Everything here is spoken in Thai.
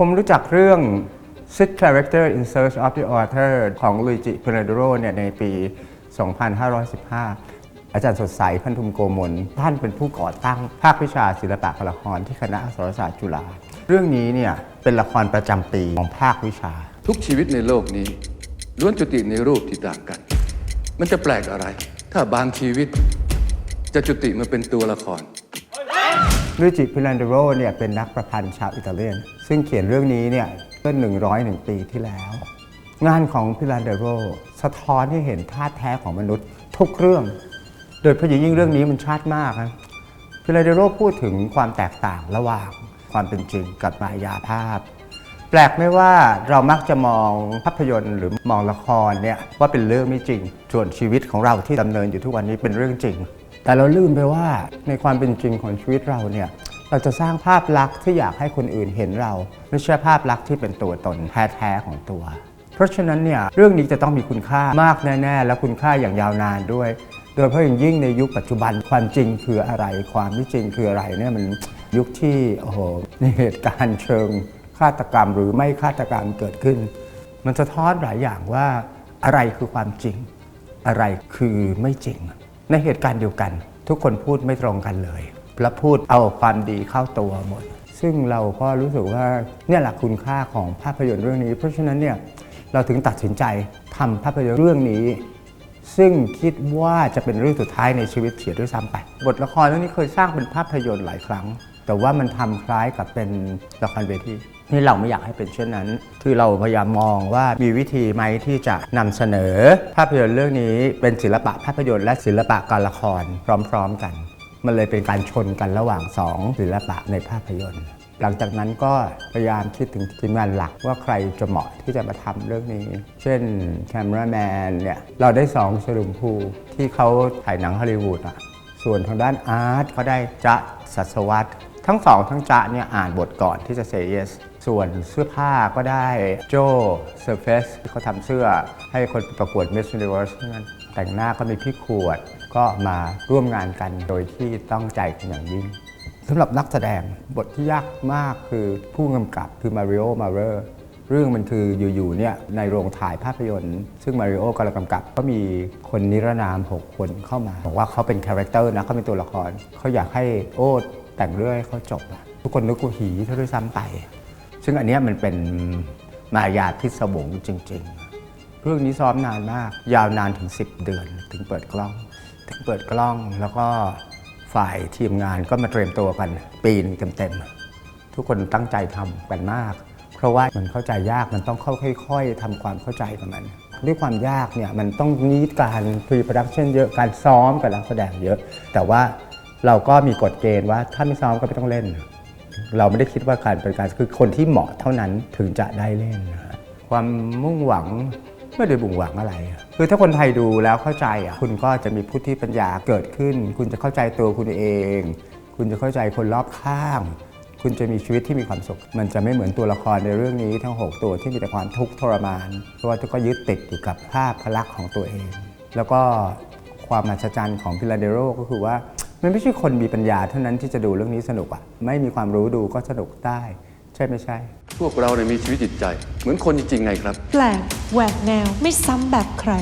ผมรู้จักเรื่อง Six Character in Search of the Author ของลุยจิพเนโดโรเนี่ยในปี 2515อาจารย์สดใสพันธุมโกมล ท่านเป็นผู้ก่อตั้งภาควิชาศิลปะละครที่คณะอักษรศาสตร์จุฬา เรื่องนี้เนี่ยเป็นละครประจำปีของภาควิชา ทุกชีวิตในโลกนี้ล้วนจุติในรูปที่ต่างกัน มันจะแปลกอะไร ถ้าบางชีวิต จะจุติมาเป็นตัวละคร ลุยจิพิลันเดโรเนี่ยเป็นนักประพันธ์ชาวอิตาเลียน ซึ่งเขียนเรื่องนี้เนี่ยเมื่อ101 ปีที่แล้ว งานของพิลันเดโรสะท้อนให้เห็นท่าแท้ของมนุษย์ทุกเรื่อง โดยเฉพาะอย่างยิ่งเรื่องนี้มันชัดมากนะพิลันเดโรพูดถึงความแตกต่างระหว่างความเป็นจริงกับมายาภาพ แปลกไม่ว่าเรามักจะมองภาพยนตร์หรือมองละครเนี่ยว่าเป็นเรื่องไม่จริงส่วนชีวิตของเราที่ดำเนินอยู่ทุกวันนี้เป็นเรื่องจริง แต่เราลืมไปว่าในความเป็นจริงของชีวิตเราเนี่ยเราจะสร้างภาพลักษณ์ที่อยากให้คนอื่นเห็นเรา ไม่ใช่ภาพลักษณ์ที่เป็นตัวตนแท้ๆของตัว เพราะฉะนั้นเนี่ยเรื่องนี้จะต้องมีคุณค่ามากแน่ๆ และคุณค่าอย่างยาวนานด้วย โดยเฉพาะอย่างยิ่งในยุคปัจจุบันความจริงคืออะไร ความไม่จริงคืออะไรเนี่ยมันยุคที่โอ้โหมีเหตุการณ์เชิงฆาตกรรมหรือไม่ฆาตกรรมเกิดขึ้น มันสะท้อนหลายอย่างว่าอะไรคือความจริง อะไรคือไม่จริง ในเหตุการณ์เดียวกัน ทุกคนพูดไม่ตรงกันเลยและพูดเอาความดีเข้าตัวหมด ซึ่งเราก็รู้สึกว่าเนี่ยแหละคุณค่าของภาพยนตร์เรื่องนี้ เพราะฉะนั้นเนี่ยเราถึงตัดสินใจทำภาพยนตร์เรื่องนี้ ซึ่งคิดว่าจะเป็นเรื่องสุดท้ายในชีวิตเสียด้วยซ้ำไป บทละครเรื่องนี้เคยสร้างเป็นภาพยนตร์หลายครั้ง แต่ว่ามันทำคล้ายกับเป็นละครเวทีนี่เราไม่อยากให้เป็นเช่นนั้น คือเราพยายามมองว่ามีวิธีไหมที่จะนำเสนอ ภาพยนตร์เรื่องนี้เป็นศิลปะภาพยนตร์และศิลปะการละครพร้อมๆกัน มันเลยเป็นการชนกันระหว่างสองศิลปะในภาพยนตร์ หลังจากนั้นก็พยายามคิดถึงทีมงานหลักว่าใครจะเหมาะที่จะมาทำเรื่องนี้ เช่นแคม e r a แมนเนี่ยเราได้สองสลุมภูที่เขาถ่ายหนังฮอลลีวูดอะส่วนทางด้านอาร์ตเขาได้จ๊ะสัสวัต ทั้งสองทั้งจ๊ะเนี่ยอ่านบทก่อนที่จะเซเยสส่วนเสื้อผ้าก็ได้โจเซอร์เฟสที่เขาทำเสื้อให้คนประกวด Miss Universe นั้นแต่งหน้าก็มีพี่ขวดก็มาร่วมงานกันโดยที่ต้องใจกันอย่างยิ่งสำหรับนักแสดงบทที่ยากมากคือผู้กำกับคือมาริโอมาเรอร์เรื่องมันคืออยู่ๆเนี่ยในโรงถ่ายภาพยนตร์ ซึ่งมาริโอกำลังกำกับ ก็มีคนนิรนาม 6 คนเข้ามา บอกว่าเขาเป็นคาแรคเตอร์นะเขาเป็นตัวละคร เขาอยากให้โอ้ แต่งเรื่องให้เขาจบ ทุกคนนึกว่าหีเท่าด้วยซ้ำไป ซึ่งอันนี้มันเป็นมายาพิศวงจริง ๆ เรื่องนี้ซ้อมนานมาก ยาวนานถึง 10 เดือน ถึงเปิดกล้อง ถึงเปิดกล้องแล้วก็ฝ่ายทีมงานก็มาเตรียมตัวกัน ปีนเต็มๆทุกคนตั้งใจทำกันมาก เพราะว่ามันเข้าใจยากมันต้องค่อยๆทำความเข้าใจกับมันด้วยความยากเนี่ยมันต้องนิดการ pre-production เยอะการซ้อมกับนักแสดงเยอะ แต่ว่า เราก็มีกฎเกณฑ์ว่าถ้าไม่ซ้อมก็ไม่ต้องเล่น เราไม่ได้คิดว่าการเป็นการคือคนที่เหมาะเท่านั้นถึงจะได้เล่นนะความมุ่งหวังไม่ได้บุ่งหวังอะไร คือถ้าคนไทยดูแล้วเข้าใจอะคุณก็จะมีพุทธิปัญญาเกิดขึ้น คุณจะเข้าใจตัวคุณเอง คุณจะเข้าใจคนรอบข้าง คุณจะมีชีวิตที่มีความสุข มันจะไม่เหมือนตัวละครในเรื่องนี้ทั้ง 6 ตัวที่มีแต่ความทุกข์ทรมาน เพราะว่าทุกก็ยึดติดอยู่กับภาพพลักษณ์ของตัวเอง แล้วก็ความมหัศจรรย์ของพิลาเดโรก็คือว่า มันไม่ใช่คนมีปัญญาเท่านั้นที่จะดูเรื่องนี้สนุกอะไม่มีความรู้ดูก็สนุกได้ ใช่ไม่ใช่ พวกเราเนี่ยมีชีวิตจิตใจ เหมือนคนจริงๆไงครับ แปลกแหวกแนวไม่ซ้ำแบบใคร